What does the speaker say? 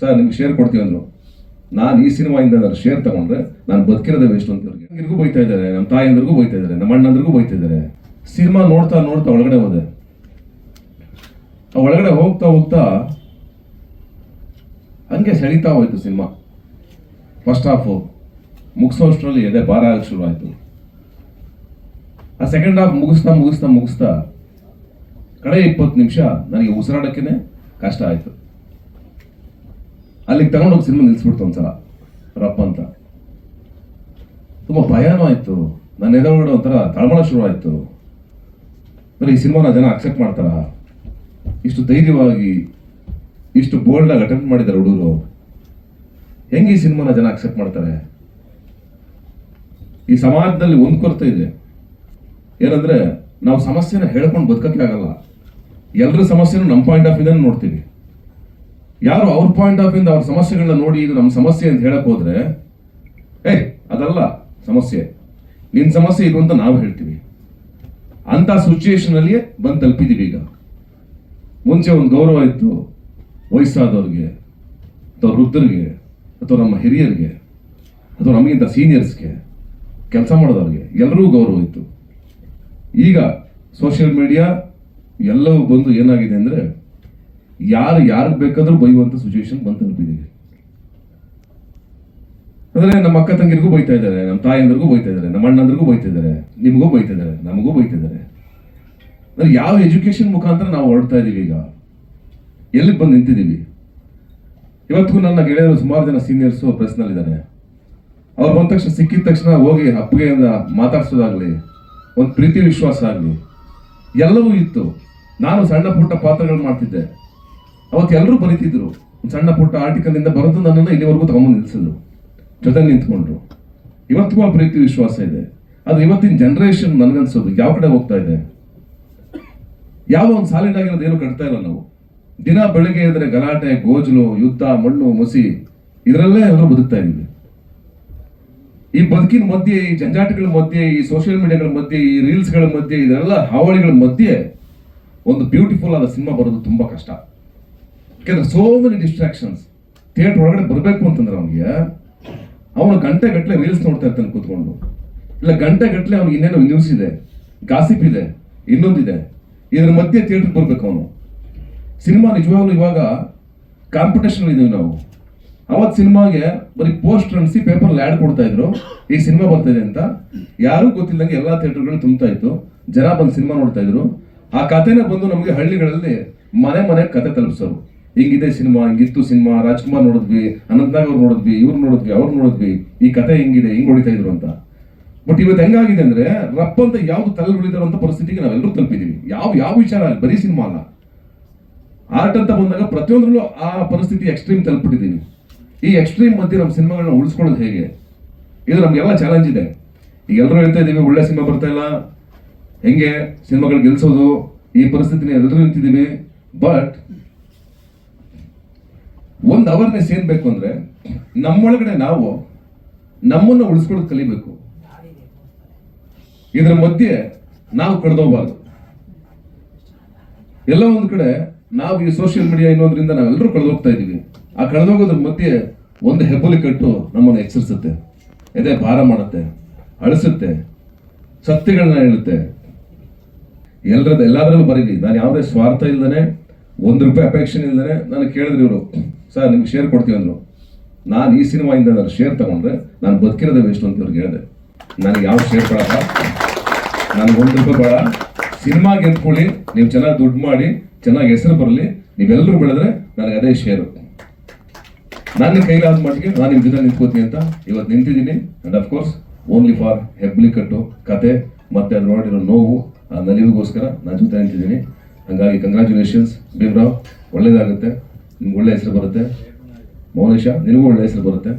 Sir, ನಿಮ್ಗೆ share ಕೊಡ್ತೀವಿ ಅಂದ್ರು. ನಾನು ಈ ಸಿನಿಮಾಯಿಂದ ಇಂದ ಶೇರ್ ತಗೊಂಡ್ರೆ ನಾನು ಬದುಕಿರೋದೇ ವೇಸ್ಟ್ ಅಂತ ಇವ್ರಿಗೂ. ಬೈತಾ ಇದ್ದಾರೆ ನಮ್ಮ ತಾಯಿಯಂದ್ರಿಗೂ ಬೈತಾ ಇದ್ದಾರೆ ನಮ್ಮ ಅಣ್ಣಂದ್ರಿಗೂ ಬೈತಾ ಇದ್ದಾರೆ ಸಿನಿಮಾ ನೋಡ್ತಾ ನೋಡ್ತಾ ಒಳಗಡೆ ಹೋದೆ. ಒಳಗಡೆ ಹೋಗ್ತಾ ಹೋಗ್ತಾ ಹಂಗೆ ಸೆಳೀತಾ ಹೋಯ್ತು ಸಿನಿಮಾ ಫಸ್ಟ್ ಹಾಫು ಮುಗಿಸೋಷ್ಟರಲ್ಲಿ ಎದೆ ಭಾರ ಆಗಕ್ಕೆ ಶುರು ಆಯಿತು. ಆ ಸೆಕೆಂಡ್ ಹಾಫ್ ಮುಗಿಸ್ತಾ ಮುಗಿಸ್ತಾ ಮುಗಿಸ್ತಾ ಕಡೆ ಇಪ್ಪತ್ತು ನಿಮಿಷ ನನಗೆ ಉಸಿರಾಡೋಕ್ಕೇ ಕಷ್ಟ ಆಯಿತು. ಅಲ್ಲಿಗೆ ತಗೊಂಡೋಗಿ ಸಿನಿಮಾ ನಿಲ್ಲಿಸ್ಬಿಡ್ತು ಒಂದ್ಸಲ. ರಪ್ಪ ಅಂತ. ತುಂಬ ಭಯನೂ ಆಯಿತು. ನನ್ನ ಎದುರುಗಡೆ ಒಂಥರ ತಳಮಳ ಶುರು ಆಯಿತು ಈ ಸಿನಿಮಾನ ಜನ ಅಕ್ಸೆಪ್ಟ್ ಮಾಡ್ತಾರ? ಇಷ್ಟು ಧೈರ್ಯವಾಗಿ, ಇಷ್ಟು ಬೋಲ್ಡಾಗಿ ಅಟೆಂಪ್ಟ್ ಮಾಡಿದ್ದಾರೆ ಹುಡುಗರು. ಹೆಂಗೆ ಈ ಸಿನಿಮಾನ ಜನ ಅಕ್ಸೆಪ್ಟ್ ಮಾಡ್ತಾರೆ? ಈ ಸಮಾಜದಲ್ಲಿ ಒಂದು ಕೊರತೆ ಇದೆ. ಏನಂದ್ರೆ, ನಾವು ಸಮಸ್ಯೆನ ಹೇಳ್ಕೊಂಡು ಬದುಕಕ್ಕೆ ಆಗಲ್ಲ. ಎಲ್ಲರ ಸಮಸ್ಯೆನೂ ನಮ್ಮ ಪಾಯಿಂಟ್ ಆಫ್ ಇಂದ ನೋಡ್ತೀವಿ. ಯಾರು ಅವ್ರ ಪಾಯಿಂಟ್ ಆಫ್ ಇಂದ ಅವ್ರ ಸಮಸ್ಯೆಗಳನ್ನ ನೋಡಿ ಇದು ನಮ್ಮ ಸಮಸ್ಯೆ ಅಂತ ಹೇಳಕ್ ಹೋದ್ರೆ, ಏಯ್, ಅದಲ್ಲ ಸಮಸ್ಯೆ. ನಿನ್ನ ಸಮಸ್ಯೆ ಇದು ಅಂತ ನಾವು ಹೇಳ್ತೀವಿ. ಅಂತ ಸಿಚುಯೇಷನ್ ಅಲ್ಲಿಯೇ ಬಂದು ತಲುಪಿದೀವಿ ಈಗ. ಮುಂಚೆ ಒಂದು ಗೌರವ ಇತ್ತು ವಯಸ್ಸಾದವ್ರಿಗೆ, ಅಥವಾ ವೃದ್ಧರಿಗೆ, ಅಥವಾ ನಮ್ಮ ಹಿರಿಯರಿಗೆ, ಅಥವಾ ನಮಗಿಂತ ಸೀನಿಯರ್ಸ್ಗೆ ಕೆಲಸ ಮಾಡೋದವ್ರಿಗೆ ಎಲ್ಲರೂ ಗೌರವ ಇತ್ತು. ಈಗ ಸೋಷಿಯಲ್ ಮೀಡಿಯಾ ಎಲ್ಲವೂ ಬಂದು ಏನಾಗಿದೆ ಅಂದ್ರೆ ಯಾರು ಯಾರಿಗೆ ಬೇಕಾದ್ರೂ ಬೈಯುವಂತ ಸಿಚುವೇಶನ್ ಬಂದು ತಲುಪಿದ್ದೀವಿ ಅಂದ್ರೆ ನಮ್ಮ ಅಕ್ಕ ತಂಗಿರಿಗೂ ಬೈತಾ ಇದ್ದಾರೆ, ನಮ್ಮ ತಾಯಿಯಂದ್ರಿಗೂ ಬೈತಾ ಇದ್ದಾರೆ, ನಮ್ಮ ಅಣ್ಣಂದ್ರಿಗೂ ಬೈತಾ ಇದ್ದಾರೆ, ನಿಮಗೂ ಬೈತಾ ಇದ್ದಾರೆ, ನಮಗೂ ಬೈತಾ ಇದ್ದಾರೆ. ಅಂದ್ರೆ ಯಾವ ಎಜುಕೇಶನ್ ಮುಖಾಂತರ ನಾವು ಹೊರಡ್ತಾ ಇದೀವಿ ಈಗ? ಎಲ್ಲಿ ಬಂದು ನಿಂತಿದ್ದೀವಿ ಇವತ್ತಿಗೂ ನನ್ನ ಗೆಳೆಯರು ಸುಮಾರು ಜನ ಸೀನಿಯರ್ಸು ಪ್ರೆಸ್ನಲ್ಲಿದ್ದಾರೆ ಅವ್ರು ಬಂದ ತಕ್ಷಣ ಸಿಕ್ಕಿದ ತಕ್ಷಣ ಹೋಗಿ ಅಪ್ಪಗೆಯಿಂದ ಮಾತಾಡ್ಸೋದಾಗ್ಲಿ, ಒಂದು ಪ್ರೀತಿ ವಿಶ್ವಾಸ ಆಗಲಿ, ಎಲ್ಲವೂ ಇತ್ತು. ನಾನು ಸಣ್ಣ ಪುಟ್ಟ ಪಾತ್ರಗಳು ಮಾಡ್ತಿದ್ದೆ. ಅವತ್ತು ಎಲ್ಲರೂ ಬರೀತಿದ್ರು. ಸಣ್ಣ ಪುಟ್ಟ ಆರ್ಟಿಕಲ್ ಇಂದ ಬರೆದು ನನ್ನನ್ನು ಇಲ್ಲಿವರೆಗೂ ತಗೊಂಡು ನಿಲ್ಸಿದ್ರು. ಜೊತೆ ನಿಂತ್ಕೊಂಡ್ರು. ಇವತ್ತಿಗೂ ಆ ಪ್ರೀತಿ ವಿಶ್ವಾಸ ಇದೆ. ಆದ್ರೆ ಇವತ್ತಿನ ಜನರೇಷನ್ ನನಗನ್ಸೋದು ಯಾವ ಕಡೆ ಹೋಗ್ತಾ ಇದೆ? ಯಾವ ಒಂದು ಸಾಲಿಡ್ ಏನು ಕಟ್ತಾ ಇಲ್ಲ ನಾವು. ದಿನ ಬೆಳಿಗ್ಗೆ ಇದ್ರೆ ಗಲಾಟೆ, ಗೋಜಲು, ಯುದ್ಧ, ಮಣ್ಣು, ಮುಸಿ, ಇದರಲ್ಲೇ ಎಲ್ಲರೂ ಬದುಕ್ತಾ ಇದ್ದೀವಿ. ಈ ಬದುಕಿನ ಮಧ್ಯೆ, ಈ ಜಂಜಾಟಗಳ ಮಧ್ಯೆ, ಈ ಸೋಷಿಯಲ್ ಮೀಡಿಯಾಗಳ ಮಧ್ಯೆ, ಈ ರೀಲ್ಸ್ಗಳ ಮಧ್ಯೆ, ಇದೆಲ್ಲ ಹಾವಳಿಗಳ ಮಧ್ಯೆ ಒಂದು ಬ್ಯೂಟಿಫುಲ್ ಆದ ಸಿನಿಮಾ ಬರೋದು ತುಂಬಾ ಕಷ್ಟ. ಯಾಕಂದ್ರೆ ಸೋ ಮೆನಿ ಡಿಸ್ಟ್ರಾಕ್ಷನ್ಸ್ ಥಿಯೇಟರ್ ಒಳಗಡೆ ಬರಬೇಕು ಅಂತಂದ್ರೆ ಅವನಿಗೆ, ಅವನು ಗಂಟೆ ಗಟ್ಟಲೆ ರೀಲ್ಸ್ ನೋಡ್ತಾ ಇರ್ತಾನೆ ಕೂತ್ಕೊಂಡು. ಇಲ್ಲ, ಗಂಟೆ ಗಟ್ಟಲೆ ಅವ್ನಿಗೆ ಇನ್ನೇನೋ ನ್ಯೂಸ್ ಇದೆ ಗಾಸಿಪ್ ಇದೆ, ಇನ್ನೊಂದಿದೆ. ಇದ್ರ ಮಧ್ಯೆ ಥಿಯೇಟರ್ ಬರ್ಬೇಕು ಅವನು. ಸಿನಿಮಾ ನಿಜವಾಗ್ಲೂ ಇವಾಗ ಕಾಂಪಿಟೇಷನ್ ಇದೀವಿ ನಾವು. ಅವತ್ತು ಸಿನಿಮಾಗೆ ಬರೀ ಪೋಸ್ಟರ್ ಅನ್ಸಿ ಪೇಪರ್ ಆ್ಯಡ್ ಕೊಡ್ತಾ ಇದ್ರು. ಈ ಸಿನಿಮಾ ಬರ್ತಿದೆ ಅಂತ. ಯಾರು ಗೊತ್ತಿಲ್ಲದಂಗೆ ಎಲ್ಲ ಥಿಯೇಟರ್ಗಳು ತುಂಬ್ತಾ ಇತ್ತು. ಜನ ಬಂದು ಸಿನಿಮಾ ನೋಡ್ತಾ ಇದ್ರು. ಆ ಕಥೆನೇ ಬಂದು ನಮಗೆ ಹಳ್ಳಿಗಳಲ್ಲಿ ಮನೆ ಮನೆ ಕತೆ ತಲುಪಿಸೋರು. ಹಿಂಗಿದೆ ಸಿನಿಮಾ, ಹಿಂಗಿತ್ತು ಸಿನಿಮಾ, ರಾಜ್ಕುಮಾರ್ ನೋಡಿದ್ವಿ, ಅನಂತನಾಗ್ ಅವ್ರು ನೋಡಿದ್ವಿ, ಇವ್ರು ನೋಡಿದ್ವಿ, ಅವ್ರು ನೋಡಿದ್ವಿ, ಈ ಕತೆ ಹಿಂಗಿದೆ, ಹಿಂಗ್ ಹೊಡಿತಾ ಇದ್ರು ಅಂತ. ಬಟ್ ಇವತ್ತು ಹೆಂಗಾಗಿದೆ ಅಂದ್ರೆ, ರಪ್ಪ ಅಂತ ಯಾವ್ದು ತಲೆ ಉಳಿದಿರುವಂತ ಪರಿಸ್ಥಿತಿಗೆ ನಾವೆಲ್ಲರೂ ತಲುಪಿದೀವಿ. ಯಾವ ಯಾವ ವಿಚಾರ ಬರೀ ಸಿನಿಮಾ ಅಲ್ಲ. ಆರ್ಟ್ ಅಂತ ಬಂದಾಗ ಪ್ರತಿಯೊಂದರಲ್ಲೂ ಆ ಪರಿಸ್ಥಿತಿ ಎಕ್ಸ್ಟ್ರೀಮ್ ತಲುಪಿಟ್ಟಿದ್ದೀವಿ ಈ ಎಕ್ಸ್ಟ್ರೀಮ್ ಮಧ್ಯೆ ನಮ್ಮ ಸಿನಿಮಾಗಳನ್ನ ಉಳಿಸ್ಕೊಳ್ಳೋದು ಹೇಗೆ? ಇದು ನಮಗೆಲ್ಲ ಚಾಲೆಂಜ್ ಇದೆ. ಈಗ ಎಲ್ಲರೂ ಹೇಳ್ತಾ ಇದೀವಿ ಒಳ್ಳೆ ಸಿನಿಮಾ ಬರ್ತಾ ಇಲ್ಲ. ಹೆಂಗೆ ಸಿನಿಮಾಗಳು ಗೆಲ್ಸೋದು? ಈ ಪರಿಸ್ಥಿತಿನ ಎಲ್ಲರೂ ನಿಂತಿದ್ದೀವಿ. ಬಟ್ ಒಂದು ಅವರ್ನೆಸ್ ಏನ್ ಬೇಕು ಅಂದ್ರೆ, ನಮ್ಮೊಳಗಡೆ ನಾವು ನಮ್ಮನ್ನು ಉಳಿಸ್ಕೊಳ್ಳೋದು ಕಲಿಬೇಕು. ಇದರ ಮಧ್ಯೆ ನಾವು ಕಳೆದೋಗ್ಬಾರ್ದು ಎಲ್ಲ ಒಂದು ಕಡೆ ನಾವು ಈ ಸೋಷಿಯಲ್ ಮೀಡಿಯಾ ಇನ್ನೊಂದ್ರಿಂದ ನಾವೆಲ್ಲರೂ ಕಳೆದೋಗ್ತಾ ಇದೀವಿ ಆ ಕಳೆದೋಗೋದ್ರ ಮಧ್ಯೆ ಒಂದು ಹೆಬ್ಬಲಿ ಕಟ್ಟು ನಮ್ಮನ್ನು ಎಚ್ಚರಿಸುತ್ತೆ. ಎದೆ ಭಾರ ಮಾಡುತ್ತೆ, ಅಳಿಸುತ್ತೆ ಸತ್ಯಗಳನ್ನ ಹೇಳುತ್ತೆ. ಎಲ್ಲರದ್ದು ಎಲ್ಲಾದ್ರಲ್ಲೂ ಬರೀಲಿ, ನಾನು ಯಾವುದೇ ಸ್ವಾರ್ಥ ಇಲ್ಲದೇ ಒಂದು ರೂಪಾಯಿ ಅಪೇಕ್ಷೆ ಇಲ್ಲದೇ ನಾನು ಕೇಳಿದ್ರು ಇವರು ಸರ್, ನಿಮ್ಗೆ ಶೇರ್ ಕೊಡ್ತೀವಿ ಅಂದ್ರು. ನಾನು ಈ ಸಿನಿಮಾಯಿಂದ ನಾನು ಶೇರ್ ತಗೊಂಡ್ರೆ ನಾನು ಬದುಕಿರೋದೇ ವೇಸ್ಟ್ ಅಂತ ಇವ್ರಿಗೆ ಹೇಳಿದೆ. ನನಗೆ ಯಾವ ಶೇರ್ ಕೊಡಲ್ಲ. ನನಗೆ ಒಂದು ರೂಪಾಯಿ ಬೇಡ. ಸಿನಿಮಾ ಗೆದ್ಕೊಳ್ಳಿ, ನೀವು ಚೆನ್ನಾಗಿ ದುಡ್ಡು ಮಾಡಿ, ಚೆನ್ನಾಗಿ ಹೆಸರು ಬರಲಿ ನೀವೆಲ್ಲರೂ ಬೆಳೆದ್ರೆ ನನಗೆ ಅದೇ ಶೇರು ನನ್ನ ಕೈಲಾದ ಮಟ್ಟಿಗೆ ನಾನು ನಿಮ್ಮ ಜೊತೆ ನಿಂತ್ಕೋತೀನಿ ಅಂತ ಇವತ್ತು ನಿಂತಿದ್ದೀನಿ. And of course only for ಹೆಬ್ಬಲಿ ಕಟ್ಟು ಕತೆ, ಮತ್ತು ಅದ್ರ ನೋಡಿರೋ ನೋವು, ಆ ನಲಿವಿಗೋಸ್ಕರ ನಾನು ಜೊತೆ ನಿಂತಿದ್ದೀನಿ. ಹಾಗಾಗಿ ಕಂಗ್ರ್ಯಾಚುಲೇಷನ್ಸ್ ಭೀಮ್ರಾವ್. ಒಳ್ಳೇದಾಗುತ್ತೆ. ನಿಮ್ಗೆ ಒಳ್ಳೆ ಹೆಸರು ಬರುತ್ತೆ. ಮೌನೇಶ ನಿನಗೂ ಒಳ್ಳೆ ಹೆಸರು ಬರುತ್ತೆ.